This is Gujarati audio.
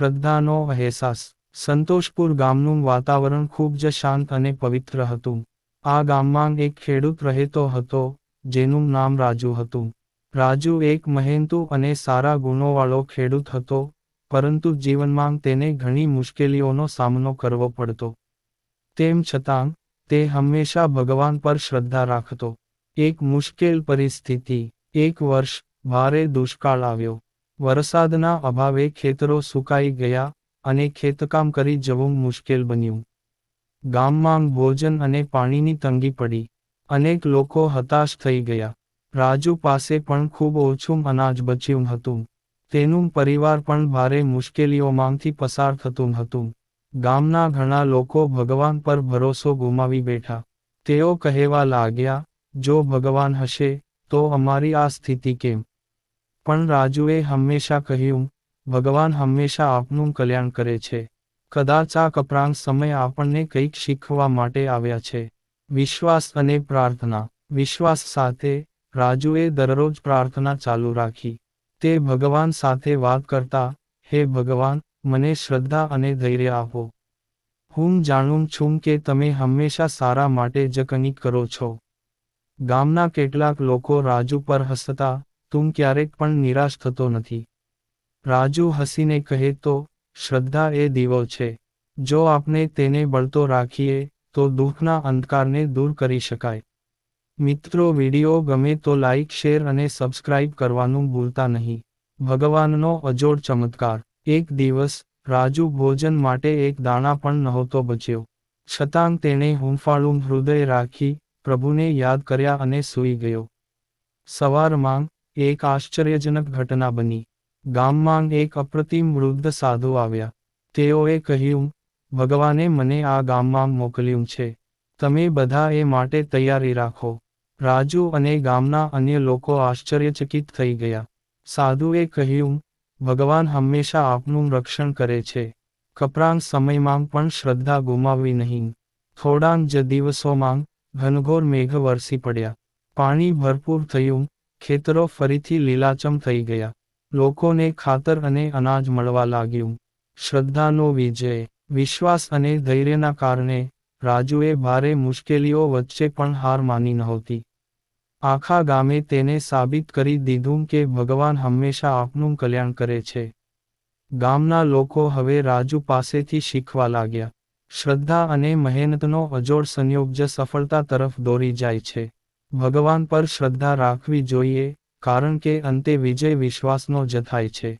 શ્રદ્ધાનો અહેસાસ. સંતોષપુર ગામનું વાતાવરણ ખૂબ જ શાંત અને પવિત્ર હતું. આ ગામમાં એક ખેડૂત રહેતો હતો, જેનું નામ રાજુ હતું. રાજુ એક મહેનતુ અને સારા ગુણોવાળો ખેડૂત હતો, પરંતુ જીવનમાં તેને ઘણી મુશ્કેલીઓનો સામનો કરવો પડતો. તેમ છતાં, તે હંમેશા ભગવાન પર શ્રદ્ધા રાખતો. એક મુશ્કેલ પરિસ્થિતિ. એક વર્ષ, ભારે દુષ્કાળ આવ્યો. વરસાદના અભાવે ખેતરો સુકાઈ ગયા અને ખેતકામ કરી જવું મુશ્કેલ બન્યું. ગામમાં ભોજન અને પાણીની તંગી પડી. અનેક લોકો હતાશ થઈ ગયા. રાજુ પાસે પણ ખૂબ ઓછું અનાજ બચ્યું હતું. તેનું પરિવાર પણ ભારે મુશ્કેલીઓમાંથી પસાર થતું હતું. ગામના ઘણા લોકો ભગવાન પર ભરોસો ગુમાવી બેઠા. તેઓ કહેવા લાગ્યા, જો ભગવાન હશે, તો અમારી આ સ્થિતિ કેમ? પણ રાજુએ હંમેશા કહ્યું, ભગવાન હંમેશા આપનું કલ્યાણ કરે છે. કદાચ આ કપરાંગ સમય આપણને કંઈક શીખવા માટે આવ્યા છે. વિશ્વાસ અને પ્રાર્થના. વિશ્વાસ સાથે રાજુએ દરરોજ પ્રાર્થના ચાલુ રાખી. તે ભગવાન સાથે વાત કરતા, હે ભગવાન, મને શ્રદ્ધા અને ધૈર્ય આપો. હું જાણું છું કે તમે હંમેશા સારા માટે જ કરો છો. ગામના કેટલાક લોકો રાજુ પર હસતા તું ક્યારેક પણ નિરાશ થતો નથી. રાજુ હસીને કહે તો, શ્રદ્ધા એ દીવો છે. જો આપણે તેને બળતો રાખીએ, તો દુઃખના અંધકારને દૂર કરી શકાય. મિત્રો, વીડિયો ગમે તો લાઇક શેર અને સબસ્ક્રાઇબ કરવાનું ભૂલતા નહીં. ભગવાનનો અજોડ ચમત્કાર. એક દિવસ, રાજુ ભોજન માટે એક દાણા પણ નહોતો બચ્યો. છતાં તેણે હુંફાળું હૃદય રાખી પ્રભુને યાદ કર્યા અને સૂઈ ગયો. સવારમાં એક આશ્ચર્યજનક ઘટના બની. ગામમાં એક અપ્રતિમ વૃદ્ધ સાધુ આવ્યા. તેઓએ કહ્યું, ભગવાને મને આ ગામમાં મોકલ્યું છે. તમે બધા એ માટે તૈયારી રાખો. રાજુ અને ગામના અન્ય લોકો આશ્ચર્યચકિત થઈ ગયા. સાધુએ કહ્યું, ભગવાન હંમેશા આપનું રક્ષણ કરે છે. કપરાંગ સમયમાં પણ શ્રદ્ધા ગુમાવવી નહીં. થોડાંક જ દિવસોમાં ઘનઘોર મેઘ વરસી પડ્યા. પાણી ભરપૂર થયું. ખેતરો ફરીથી લીલાચમ થઈ ગયા. લોકોને ખાતર અને અનાજ મળવા લાગ્યું. શ્રદ્ધાનો વિજય, વિશ્વાસ અને ધૈર્યના કારણે રાજુએ ભારે મુશ્કેલીઓ વચ્ચે પણ હાર માની નહોતી. આખા ગામે તેને સાબિત કરી દીધું કે ભગવાન હંમેશા આપનું કલ્યાણ કરે છે. ગામના લોકો હવે રાજુ પાસેથી શીખવા લાગ્યા. શ્રદ્ધા અને મહેનતનો અજોડ સંયોગ જ સફળતા તરફ દોરી જાય છે. ભગવાન પર શ્રદ્ધા રાખવી જોઈએ કારણ કે અંતે વિજય વિશ્વાસનો જ થાય છે.